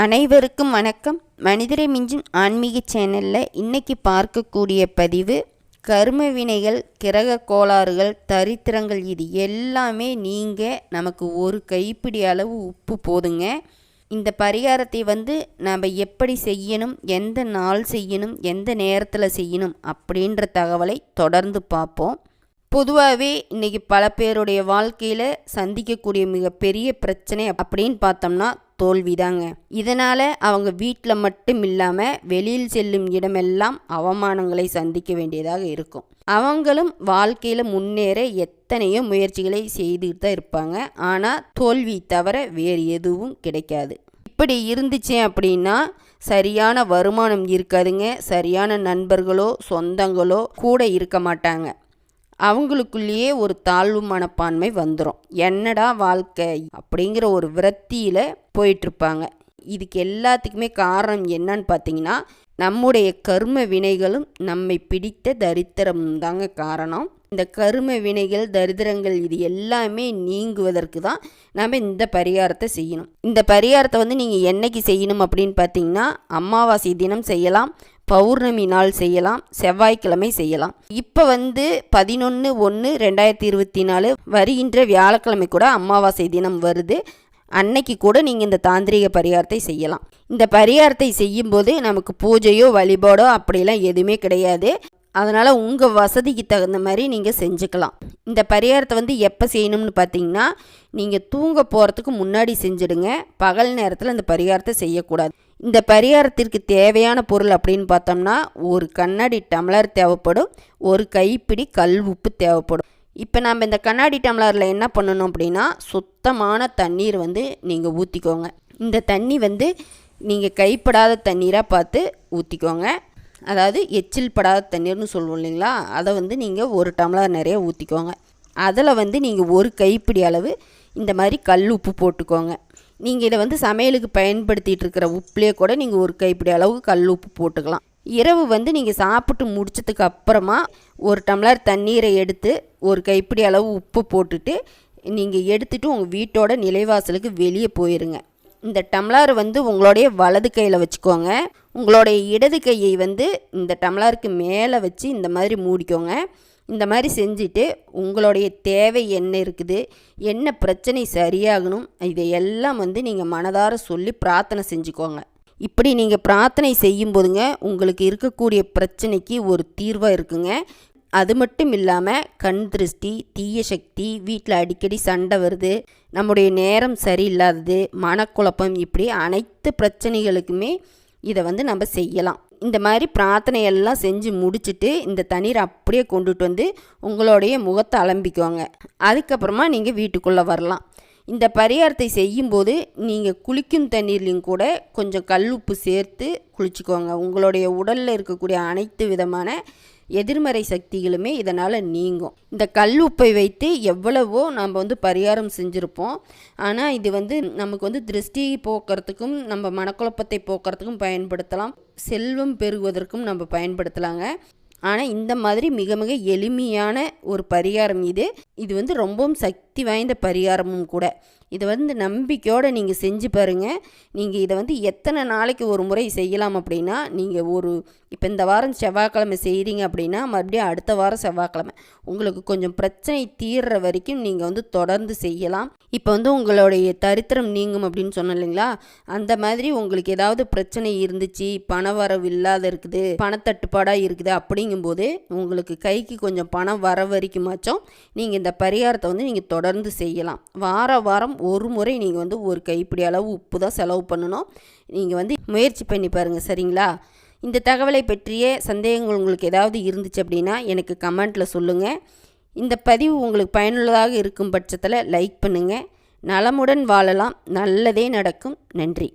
அனைவருக்கும் வணக்கம். மனிதரை மிஞ்சும் ஆன்மீக சேனலில் இன்னைக்கு பார்க்கக்கூடிய பதிவு கர்ம வினைகள் கிரக கோளாறுகள் தரித்திரங்கள் இது எல்லாமே நீங்கள் நமக்கு ஒரு கைப்பிடி அளவு உப்பு போதுங்க. இந்த பரிகாரத்தை வந்து நாம் எப்படி செய்யணும் எந்த நாள் செய்யணும் எந்த நேரத்தில் செய்யணும் அப்படின்ற தகவலை தொடர்ந்து பார்ப்போம். பொதுவாகவே இன்றைக்கி பல பேருடைய வாழ்க்கையில் சந்திக்கக்கூடிய மிகப்பெரிய பிரச்சனை அப்படின்னு பார்த்தோம்னா தோல்விதாங்க. இதனால் அவங்க வீட்டில் மட்டும் இல்லாமல் வெளியில் செல்லும் இடமெல்லாம் அவமானங்களை சந்திக்க வேண்டியதாக இருக்கும். அவங்களும் வாழ்க்கையில் முன்னேற எத்தனையோ முயற்சிகளை செய்துட்டு தான் இருப்பாங்க. ஆனால் தோல்வி தவிர வேறு எதுவும் கிடைக்காது. இப்படி இருந்துச்சு அப்படின்னா சரியான வருமானம் இருக்காதுங்க. சரியான நண்பர்களோ சொந்தங்களோ கூட இருக்க மாட்டாங்க. அவங்களுக்குள்ளேயே ஒரு தாழ்வு மனப்பான்மை வந்துடும் என்னடா வாழ்க்கை அப்படிங்கிற ஒரு விரத்தியில் போயிட்டுருப்பாங்க. இதுக்கு எல்லாத்துக்குமே காரணம் என்னன்னு பார்த்தீங்கன்னா நம்முடைய கர்ம வினைகளும் நம்மை பிடித்த தரித்திரம் தாங்க காரணம். இந்த கரும வினைகள் தரித்திரங்கள் இது எல்லாமே நீங்குவதற்கு தான் நம்ம இந்த பரிகாரத்தை செய்யணும். இந்த பரிகாரத்தை வந்து நீங்கள் என்னைக்கு செய்யணும் அப்படின்னு பார்த்தீங்கன்னா அமாவாசை தினம் செய்யலாம். பௌர்ணமி நாள் செய்யலாம் செவ்வாய்க்கிழமை செய்யலாம். இப்போ வந்து பதினொன்று ஒன்று ரெண்டாயிரத்தி இருபத்தி நாலு வருகின்ற வியாழக்கிழமை கூட அமாவாசை தினம் வருது. அன்னைக்கு கூட நீங்கள் இந்த தாந்திரிக பரிகாரத்தை செய்யலாம். இந்த பரிகாரத்தை செய்யும்போது நமக்கு பூஜையோ வழிபாடோ அப்படிலாம் எதுவுமே கிடையாது. அதனால் உங்கள் வசதிக்கு தகுந்த மாதிரி நீங்கள் செஞ்சுக்கலாம். இந்த பரிகாரத்தை வந்து எப்போ செய்யணும்னு பார்த்தீங்கன்னா நீங்கள் தூங்க போகிறதுக்கு முன்னாடி செஞ்சுடுங்க. பகல் நேரத்தில் இந்த பரிகாரத்தை செய்யக்கூடாது. இந்த பரிகாரத்திற்கு தேவையான பொருள் அப்படின்னு பார்த்தோம்னா ஒரு கண்ணாடி டம்ளர் தேவைப்படும் ஒரு கைப்பிடி கல் உப்பு தேவைப்படும். இப்போ நம்ம இந்த கண்ணாடி டம்ளரில் என்ன பண்ணணும் அப்படின்னா சுத்தமான தண்ணீர் வந்து நீங்கள் ஊற்றிக்கோங்க இந்த தண்ணி வந்து நீங்கள் கைப்படாத தண்ணீராக பார்த்து ஊற்றிக்கோங்க அதாவது எச்சில் படாத தண்ணீர்னு சொல்லுவோம் இல்லைங்களா? அதை வந்து நீங்கள் ஒரு டம்ளர் நிறைய ஊற்றிக்கோங்க அதில் வந்து நீங்கள் ஒரு கைப்பிடி அளவு இந்த மாதிரி கல் உப்பு போட்டுக்கோங்க. நீங்கள் இதை வந்து சமையலுக்கு பயன்படுத்திகிட்டு இருக்கிற உப்புலேயே கூட நீங்கள் ஒரு கைப்பிடி அளவுக்கு கல் உப்பு போட்டுக்கலாம். இரவு வந்து நீங்கள் சாப்பிட்டு முடிச்சதுக்கு அப்புறமா ஒரு டம்ளர் தண்ணீரை எடுத்து ஒரு கைப்பிடி அளவு உப்பு போட்டுட்டு நீங்கள் எடுத்துகிட்டு உங்கள் வீட்டோட நிலைவாசலுக்கு வெளியே போயிருங்க. இந்த டம்ளர் வந்து உங்களுடைய வலது கையில் வச்சுக்கோங்க. உங்களுடைய இடது கையை வந்து இந்த டம்ளருக்கு மேலே வச்சு இந்த மாதிரி மூடிக்கோங்க. இந்த மாதிரி செஞ்சுட்டு உங்களுடைய தேவை என்ன இருக்குது என்ன பிரச்சனை சரியாகணும் இதையெல்லாம் வந்து நீங்கள் மனதார சொல்லி பிரார்த்தனை செஞ்சுக்கோங்க. இப்படி நீங்கள் பிரார்த்தனை செய்யும் போதுங்க உங்களுக்கு இருக்கக்கூடிய பிரச்சனைக்கு ஒரு தீர்வாக இருக்குங்க. அது மட்டும் இல்லாமல் கண் திருஷ்டி தீய சக்தி வீட்டில் அடிக்கடி சண்டை வருது நம்முடைய நேரம் சரியில்லாதது மனக்குழப்பம் இப்படி அனைத்து பிரச்சனைகளுக்குமே இதை வந்து நம்ம செய்யலாம். இந்த மாதிரி பிரார்த்தனையெல்லாம் செஞ்சு முடிச்சுட்டு இந்த தண்ணீரை அப்படியே கொண்டுட்டு வந்து உங்களுடைய முகத்தை அலம்பிக்குவாங்க அதுக்கப்புறமா நீங்கள் வீட்டுக்குள்ளே வரலாம். இந்த பரிகாரத்தை செய்யும்போது நீங்கள் குளிக்கும் தண்ணீர்லையும் கூட கொஞ்சம் கல் உப்பு சேர்த்து குளிச்சுக்கோங்க. உங்களுடைய உடலில் இருக்கக்கூடிய அனைத்து விதமான எதிர்மறை சக்திகளுமே இதனால் நீங்கும். இந்த கல் உப்பை வைத்து எவ்வளவோ நம்ம வந்து பரிகாரம் செஞ்சுருப்போம். ஆனால் இது வந்து நமக்கு வந்து திருஷ்டி போக்குறதுக்கும் நம்ம மனக்குழப்பத்தை போக்குறதுக்கும் பயன்படுத்தலாம். செல்வம் பெருகுவதற்கும் நம்ம பயன்படுத்தலாங்க. ஆனால் இந்த மாதிரி மிக மிக எளிமையான ஒரு பரிகாரம் இது. இது வந்து ரொம்பவும் சக்தி வாய்ந்த பரிகாரமும் கூட. இதை வந்து நம்பிக்கையோடு நீங்கள் செஞ்சு பாருங்கள் நீங்கள் இதை வந்து எத்தனை நாளைக்கு ஒரு முறை செய்யலாம் அப்படின்னா நீங்கள் ஒரு இப்போ இந்த வாரம் செவ்வாய்க்கிழமை செய்கிறீங்க அப்படின்னா மறுபடியும் அடுத்த வாரம் செவ்வாய்க்கிழமை. உங்களுக்கு கொஞ்சம் பிரச்சனை தீர்ற வரைக்கும் நீங்கள் வந்து தொடர்ந்து செய்யலாம். இப்போ வந்து உங்களுடைய தரித்திரம் நீங்கும் அப்படின்னு சொன்னோம் இல்லைங்களா? அந்த மாதிரி உங்களுக்கு ஏதாவது பிரச்சனை இருந்துச்சு பண வரவு இல்லாத இருக்குது பணத்தட்டுப்பாடாக இருக்குது அப்படிங்கும்போது உங்களுக்கு கைக்கு கொஞ்சம் பணம் வர வரைக்குமாச்சும் நீங்கள் இந்த பரிகாரத்தை வந்து நீங்கள் தொடர்ந்து செய்யலாம். வார வாரம் ஒரு முறை நீங்கள் வந்து ஒரு கைப்பிடி அளவு உப்பு தான் செலவு பண்ணணும். நீங்கள் வந்து முயற்சி பண்ணி பாருங்கள் சரிங்களா? இந்த தகவலை பற்றிய சந்தேகங்கள் உங்களுக்கு ஏதாவது இருந்துச்சு அப்படின்னா எனக்கு கமெண்ட்டில் சொல்லுங்கள் இந்த பதிவு உங்களுக்கு பயனுள்ளதாக இருக்கும் பட்சத்தில் லைக் பண்ணுங்கள் நலமுடன் வாழலாம். நல்லதே நடக்கும். நன்றி.